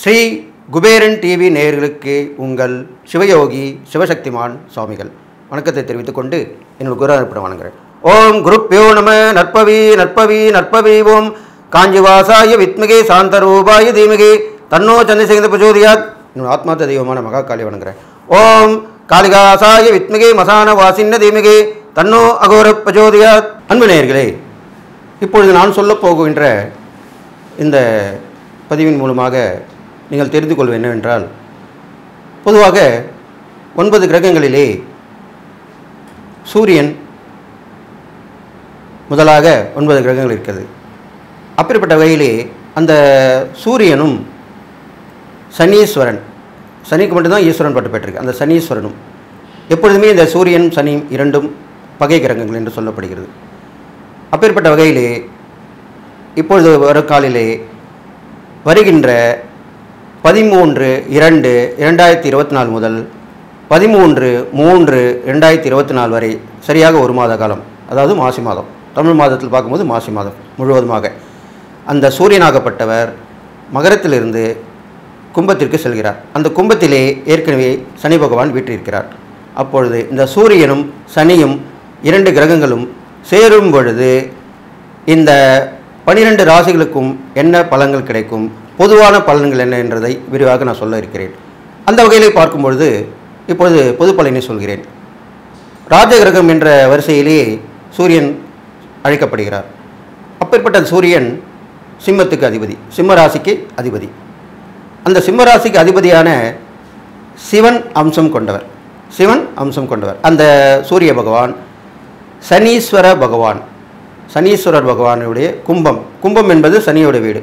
Sri Kuberan TV நேயர்களுக்கு உங்கள் சிவயோகி சிவசக்திமான் சுவாமிகள். வணக்கத்தை தெரிவித்துக் கொண்டு என்னோட குரு அர்ப்பணம் வணங்குறேன் ஓம் குருப்பியோ நம நற்பவி நற்பவி நற்பவி ஓம் காஞ்சிவாசாய வித்மிகே சாந்தரூபாய தீமிகே தன்னோ சந்திரசேகர பிரஜோதியாத் என்னோட ஆத்மார்த்த தெய்வமான மகா காளி வணங்குறேன் ஓம் காளிகாசாய வித்மிகே மசான வாசின்ன தீமிகே தன்னோ அகோர பிரஜோதியாத் அன்பு நேயர்களே இப்பொழுது நான் சொல்லப் போகின்ற இந்த பதிவின் மூலமாக நீங்கள் தெரிந்து கொள்வது என்னவென்றால் பொதுவாக ஒன்பது கிரகங்களிலே சூரியன் முதலாக ஒன்பது கிரகங்கள் இருக்கிறது. அப்படிப்பட்ட வகையிலே அந்த சூரியனும் சனீஸ்வரன் சனிக்கு மட்டும்தான் ஈஸ்வரன் பட்டு பெற்றிருக்கு அந்த சனீஸ்வரனும் எப்பொழுதுமே இந்த சூரியன் சனி இரண்டும் பகை கிரகங்கள் என்று சொல்லப்படுகிறது. அப்பேற்பட்ட வகையிலே இப்பொழுது வரும் காலிலே வருகின்ற பதிமூன்று இரண்டு இரண்டாயிரத்தி இருபத்தி நாலு முதல் பதிமூன்று மூன்று ரெண்டாயிரத்தி இருபத்தி நாலு வரை சரியாக ஒரு மாத காலம் அதாவது மாசி மாதம். தமிழ் மாதத்தில் பார்க்கும்போது மாசி மாதம் முழுவதுமாக. அந்த சூரியனாகப்பட்டவர் மகரத்திலிருந்து கும்பத்திற்கு செல்கிறார். அந்த கும்பத்திலே ஏற்கனவே சனி பகவான் வீற்றிருக்கிறார். அப்பொழுது இந்த சூரியனும் சனியும் இரண்டு கிரகங்களும் சேரும் பொழுது இந்த பனிரெண்டு ராசிகளுக்கும் என்ன பலன்கள் கிடைக்கும்? பொதுவான பலன்கள் என்ன என்றதை விரிவாக நான் சொல்ல இருக்கிறேன். அந்த வகையிலே பார்க்கும்பொழுது இப்பொழுது பொது பலனை சொல்கிறேன். ராஜகிரகம் என்ற வரிசையிலே சூரியன் அழைக்கப்படுகிறார். அப்பேற்பட்ட சூரியன் சிம்மத்துக்கு அதிபதி சிம்ம ராசிக்கு அதிபதி. அந்த சிம்ம ராசிக்கு அதிபதியான சிவன் அம்சம் கொண்டவர். சிவன் அம்சம் கொண்டவர். அந்த சூரிய பகவான் சனீஸ்வர பகவான். சனீஸ்வரர் பகவானுடைய கும்பம். கும்பம் என்பது சனியோட வீடு.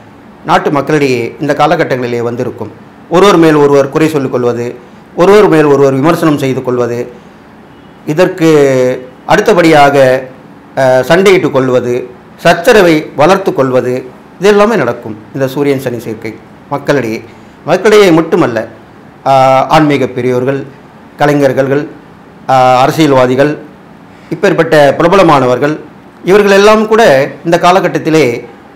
நாட்டு மக்களிடையே இந்த காலகட்டங்களிலே வந்திருக்கும். ஒருவர் மேல் ஒருவர் குறை சொல்லிக்கொள்வது ஒருவர் மேல் ஒருவர் விமர்சனம் செய்து கொள்வது இதற்கு அடுத்தபடியாக சண்டையிட்டு சண்டையிட்டுக் கொள்வது சச்சரவை வளர்த்து கொள்வது இதெல்லாமே நடக்கும் இந்த சூரியன் சனி சேர்க்கை மக்களிடையே. மக்களிடையே மட்டுமல்ல ஆன்மீக பெரியோர்கள் கலைஞர்கள் அரசியல்வாதிகள் இப்பேற்பட்ட பிரபலமானவர்கள் இவர்கள் எல்லாம் கூட இந்த காலகட்டத்திலே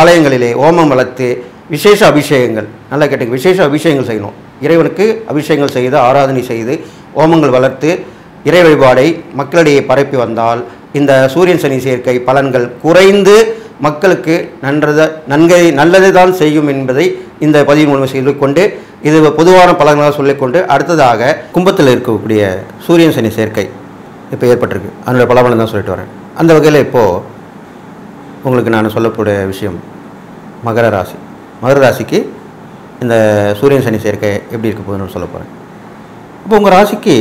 ஆலயங்களிலே ஓமம் வளர்த்து விசேஷ அபிஷேகங்கள் நல்லா கேட்டுங்க விசேஷ அபிஷேகங்கள் செய்யணும். இறைவனுக்கு அபிஷேகங்கள் செய்து ஆராதனை செய்து ஓமங்கள் வளர்த்து இறை வழிபாடை மக்களிடையே பரப்பி வந்தால் இந்த சூரியன் சனி சேர்க்கை பலன்கள் குறைந்து மக்களுக்கு நன்றத நன்கை நல்லது தான் செய்யும் என்பதை இந்த பதிவு மூலம் சொல்லிக்கொண்டு இது பொதுவான பலன்களாக சொல்லிக்கொண்டு அடுத்ததாக கும்பத்தில் இருக்கக்கூடிய சூரியன் சனி சேர்க்கை இப்போ ஏற்பட்டிருக்கு. அதனுடைய பலபலம் தான் சொல்லிட்டு வரேன். அந்த வகையில் இப்போது உங்களுக்கு நான் சொல்லக்கூடிய விஷயம் மகர ராசி. மகர ராசிக்கு இந்த சூரியன் சனி சேர்க்கை எப்படி இருக்க போகுதுன்னு சொல்ல போகிறேன் இப்போ உங்கள் ராசிக்கு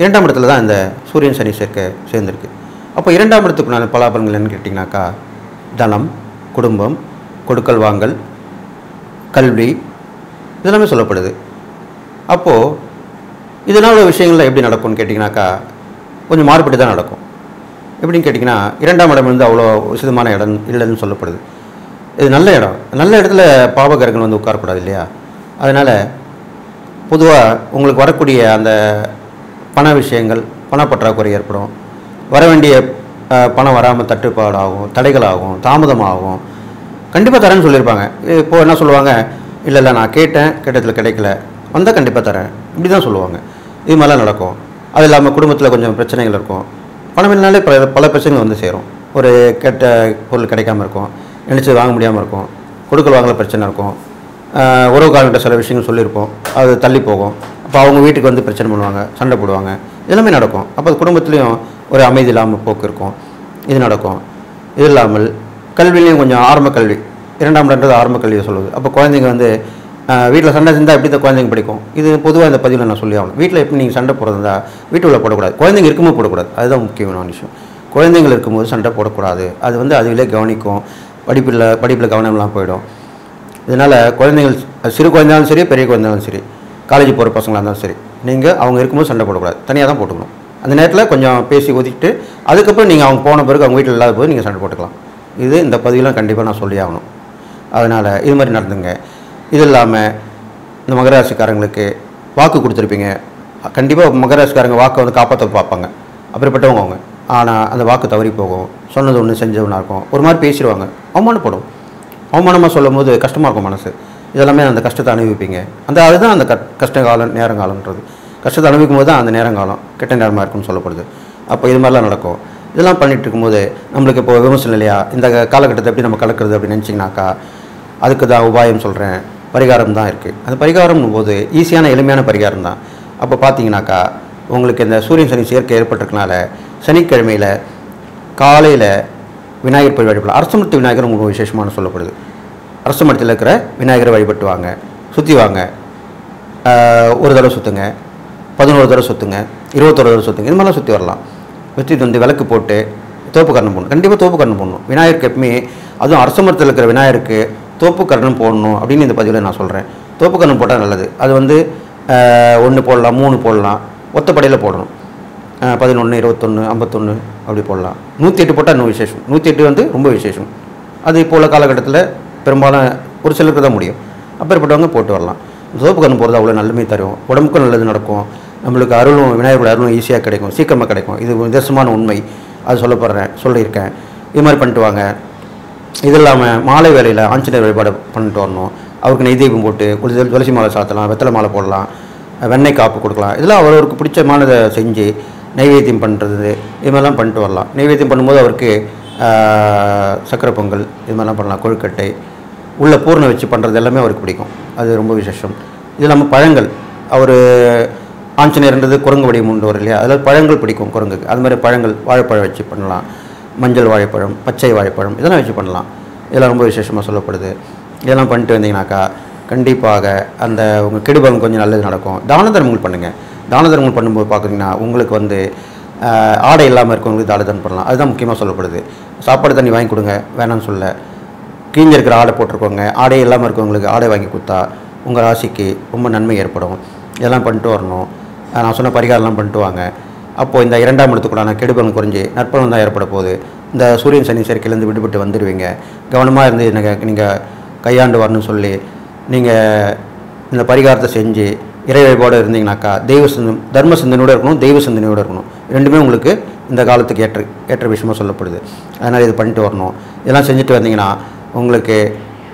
இரண்டாம் இடத்துல தான் இந்த சூரியன் சனி சேர்க்கை சேர்ந்துருக்கு. அப்போ இரண்டாம் இடத்துக்கு நான் பலாபலங்கள் என்னன்னு கேட்டிங்கனாக்கா தனம் குடும்பம் கொடுக்கல் வாங்கல் கல்வி இதெல்லாமே சொல்லப்படுது. அப்போது இதனால் விஷயங்கள்லாம் எப்படி நடக்கும்னு கேட்டிங்கனாக்கா கொஞ்சம் மாறுபட்டு தான் நடக்கும். எப்படின்னு கேட்டிங்கன்னா இரண்டாம் இடம் வந்து அவ்வளோ உசிதமான இடம் இல்லைன்னு சொல்லப்படுது. இது நல்ல இடம். நல்ல இடத்துல பாவகர்கள் வந்து உட்காரக்கூடாது இல்லையா? அதனால் பொதுவாக உங்களுக்கு வரக்கூடிய அந்த பண விஷயங்கள் பணப்பற்றாக்குறை ஏற்படும். வர வேண்டிய பணம் வராமல் தட்டுப்பாடாகும் தடைகளாகும் தாமதமாகும். கண்டிப்பாக தரேன்னு சொல்லியிருப்பாங்க. இப்போது என்ன சொல்லுவாங்க? இல்லை இல்லை நான் கேட்டேன் கேட்டதில் கிடைக்கல. வந்தால் கண்டிப்பாக தரேன். இப்படி தான் சொல்லுவாங்க. இது மாதிரிலாம் நடக்கும். அது இல்லாமல் குடும்பத்தில் கொஞ்சம் பிரச்சனைகள் இருக்கும். பணம் இல்லைனாலே பல பல பிரச்சனைகள் வந்து சேரும். ஒரு கெட்ட பொருள் கிடைக்காம இருக்கும். நினச்சி வாங்க முடியாமல் இருக்கும். கொடுக்கல் வாங்கல பிரச்சனை இருக்கும். உறவுக்காரங்கிட்ட சில விஷயங்கள் சொல்லியிருப்போம். அது தள்ளி போகும். அப்போ அவங்க வீட்டுக்கு வந்து பிரச்சனை பண்ணுவாங்க. சண்டை போடுவாங்க. எல்லாமே நடக்கும். அப்போ குடும்பத்துலேயும் ஒரு அமைதி இல்லாமல் போக்கு இருக்கும். இது நடக்கும். இது இல்லாமல் கல்வியிலையும் கொஞ்சம் ஆரம்ப கல்வி. இரண்டாம் இடன்றது ஆரம்ப கல்வியை சொல்லுவது அப்போ குழந்தைங்க வந்து வீட்டில் சண்டை செஞ்சால் எப்படி தான் குழந்தைங்க படிக்கும்? இது பொதுவாக இந்த பதிவில் நான் சொல்லி ஆகணும் வீட்டில் எப்படி நீங்கள் சண்டை போடுறதா? வீட்டுக்குள்ள போடக்கூடாது. குழந்தைங்க இருக்கும்போது போடக்கூடாது. அதுதான் முக்கியமான விஷயம். குழந்தைங்கள் இருக்கும்போது சண்டை போடக்கூடாது. அது வந்து அதுவிலே கவனிக்கும். படிப்பில் படிப்பில் கவனம் இல்லாமல் போயிடும். இதனால் குழந்தைகள் சிறு குழந்தையாலும் சரி பெரிய குழந்தையாலும் சரி காலேஜ் போகிற பசங்களாக இருந்தாலும் சரி நீங்கள் அவங்க இருக்கும்போது சண்டை போடக்கூடாது. தனியாக தான் போட்டுக்கணும். அந்த நேரத்தில் கொஞ்சம் பேசி ஒதுக்கிட்டு அதுக்கப்புறம் நீங்கள் அவங்க போன பிறகு அவங்க வீட்டில் இல்லாத போது நீங்கள் சண்டை போட்டுக்கலாம். இது இந்த பதிவெலாம் கண்டிப்பாக நான் சொல்லி ஆகணும் அதனால் இது மாதிரி நடந்துங்க. இது இல்லாமல் இந்த மகராசிக்காரங்களுக்கு வாக்கு கொடுத்துருப்பீங்க. கண்டிப்பாக மகராசிக்காரங்க வாக்கை வந்து காப்பாற்ற பார்ப்பாங்க. அப்படிப்பட்டவங்க அவங்க. ஆனால் அந்த வாக்கு தவறி போகும். சொன்னது ஒன்று செஞ்சவனா இருக்கும். ஒரு மாதிரி பேசிடுவாங்க. அவமானப்படும். அவமானமாக சொல்லும் போது கஷ்டமாக இருக்கும் மனசு. இதெல்லாமே அந்த கஷ்டத்தை அனுபவிப்பீங்க. அந்த அதுதான் அந்த க கஷ்ட காலம் நேரங்காலன்றது கஷ்டத்தை அனுபவிக்கும் போது தான் அந்த நேரங்காலம் கெட்ட நேரமாக இருக்கும்னு சொல்லப்படுது. அப்போ இது மாதிரிலாம் நடக்கும். இதெல்லாம் பண்ணிகிட்டு இருக்கும்போது நம்மளுக்கு இப்போ விமர்சனம் இல்லையா இந்த காலகட்டத்தை எப்படி நம்ம கலக்கிறது அப்படின்னு நினச்சிங்கனாக்கா அதுக்கு தான் உபாயம் சொல்கிறேன் பரிகாரம் தான் இருக்குது அந்த பரிகாரம்னும் போது ஈஸியான எளிமையான பரிகாரம் தான் அப்போ பார்த்தீங்கன்னாக்கா உங்களுக்கு இந்த சூரியன் சனி சேர்க்கை ஏற்பட்டிருக்கனால சனிக்கிழமையில் காலையில் விநாயகர் போய் வழிபடலாம். அரசமரத்து விநாயகர் உங்களுக்கு விசேஷமான சொல்லப்படுது. அரசமரத்தில் இருக்கிற விநாயகரை வழிபட்டு வாங்க. சுற்றி வாங்க ஒரு தடவை சுற்றுங்க பதினோரு தடவை சுற்றுங்க இருபத்தொரு தடவை சுற்றுங்க இது மாதிரிலாம் சுற்றி வரலாம். சுற்றிட்டு வந்து விளக்கு போட்டு தோப்பு கரணம் போடணும். கண்டிப்பாக தோப்பு கரணம் போடணும். விநாயகருக்கு எப்பவுமே அதுவும் அரச மரத்தில் இருக்கிற விநாயகருக்கு தோப்பு கரணம் போடணும் அப்படின்னு இந்த பதிவில் நான் சொல்கிறேன் தோப்பு கரணம் போட்டால் நல்லது. அது வந்து ஒன்று போடலாம் மூணு போடலாம். ஒத்தப்படையில் போடணும். பதினொன்று இருபத்தொன்று ஐம்பத்தொன்று அப்படி போடலாம். நூற்றி எட்டு போட்டால் இன்னும் விசேஷம். நூற்றி எட்டு வந்து ரொம்ப விசேஷம். அது இப்போ உள்ள காலகட்டத்தில் பெரும்பாலும் ஒரு சிலருக்கு தான் முடியும். அப்பேற்பட்டவங்க போட்டு வரலாம். சோப்பு கண்ணு போகிறது அவ்வளோ நன்மை தரும். உடம்புக்கும் நல்லது நடக்கும். நம்மளுக்கு அருளும் விநாயகரோட அருளும் ஈஸியாக கிடைக்கும். சீக்கிரமாக கிடைக்கும். இது விதேசமான உண்மை. அது சொல்லப்படுறேன் சொல்லியிருக்கேன். இது மாதிரி பண்ணிட்டு வாங்க. இது இல்லாமல் மாலை வேலையில் ஆஞ்சநேயர் வழிபாடு பண்ணிட்டு வரணும். அவருக்கு நெய் தீபம் போட்டு குளிச்சு துளசி மாலை சாத்தலாம் வெத்தலை மாலை போடலாம் வெண்ணெய் காப்பு கொடுக்கலாம். இதெல்லாம் அவருக்கு பிடிச்ச மாலை செஞ்சு நைவேத்தியம் பண்ணுறது இது மாதிரிலாம் பண்ணிட்டு வரலாம். நைவேத்தியம் பண்ணும்போது அவருக்கு சக்கரை பொங்கல் இது மாதிரிலாம் பண்ணலாம். கொழுக்கட்டை உள்ள பூர்ணை வச்சு பண்ணுறது எல்லாமே அவருக்கு பிடிக்கும். அது ரொம்ப விசேஷம். இது இல்லாமல் பழங்கள் அவர் ஆஞ்சநேயர்ன்றது குரங்கு வடிவம் உண்டு வரும் இல்லையா? அதில் பழங்கள் பிடிக்கும் குரங்குக்கு. அது மாதிரி பழங்கள் வாழைப்பழம் வச்சு பண்ணலாம். மஞ்சள் வாழைப்பழம் பச்சை வாழைப்பழம் இதெல்லாம் வச்சு பண்ணலாம். இதெல்லாம் ரொம்ப விசேஷமாக சொல்லப்படுது. இதெல்லாம் பண்ணிட்டு வந்தீங்கன்னாக்கா கண்டிப்பாக அந்த உங்கள் கெடுபலம் கொஞ்சம் நல்லது நடக்கும். தான தர்மங்கள் பண்ணுங்கள் தான தர்மங்கள் பண்ணும்போது பார்க்குறீங்கன்னா உங்களுக்கு வந்து ஆடை இல்லாமல் இருக்கவங்களுக்கு தான தர்மம் பண்ணலாம். அதுதான் முக்கியமாக சொல்லப்படுது. சாப்பாடு தண்ணி வாங்கி கொடுங்க. வேணாம்னு சொல்ல. கீழே இருக்கிற ஆடை போட்டிருக்கோங்க ஆடை இல்லாமல் இருக்கவங்களுக்கு ஆடை வாங்கி கொடுத்தா உங்கள் ராசிக்கு ரொம்ப நன்மை ஏற்படும். இதெல்லாம் பண்ணிட்டு வரணும். நான் சொன்ன பரிகாரம்லாம் பண்ணிட்டு வாங்க. அப்போது இந்த இரண்டாம் இடத்துக்குள்ளான கெடுபலன் குறைஞ்சி நற்பலன் தான் ஏற்பட போகுது. இந்த சூரியன் சனி சேர்க்கையிலேருந்து விடுபட்டு வந்துடுவீங்க கவனமாக இருந்து நீங்கள் நீங்கள் கையாண்டு வரணும்னு சொல்லி நீங்கள் இந்த பரிகாரத்தை செஞ்சு இறை வழிபாடு இருந்தீங்கனாக்கா தெய்வ சிந்தம் தர்ம சிந்தனையோடு இருக்கணும் தெய்வ சிந்தனையோடு இருக்கணும். ரெண்டுமே உங்களுக்கு இந்த காலத்துக்கு ஏற்ற ஏற்ற விஷயமாக சொல்லப்படுது. அதனால் இது பண்ணிட்டு வரணும். இதெல்லாம் செஞ்சுட்டு வந்தீங்கன்னா உங்களுக்கு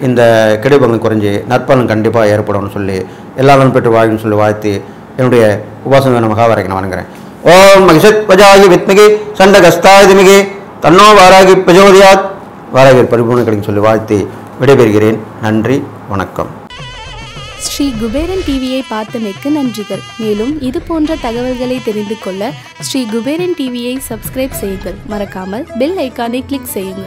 இந்த கெடுபலன் குறைஞ்சி நற்பலன் கண்டிப்பாக ஏற்படும்னு சொல்லி எல்லா நலன் பெற்று வாழ்ன்னு சொல்லி வாழ்த்து என்னுடைய உபாசன மகாவரைக்கு நான் வணங்குறேன். ஓம் மகிஷத் பஜாயி வித்மிகி சண்ட தன்னோ வாராகி பிரஜோதியாத். வாராகி பரிபூர்ண சொல்லி வாழ்த்தி விடைபெறுகிறேன். நன்றி வணக்கம். ஸ்ரீ குபேரன் டிவியை பார்த்தமைக்கு நன்றிகள். மேலும் இது போன்ற தகவல்களை தெரிந்து கொள்ள ஸ்ரீ குபேரன் டிவியை சப்ஸ்கிரைப் செய்யுங்கள். மறக்காமல் பெல் ஐக்கானை கிளிக் செய்யுங்கள்.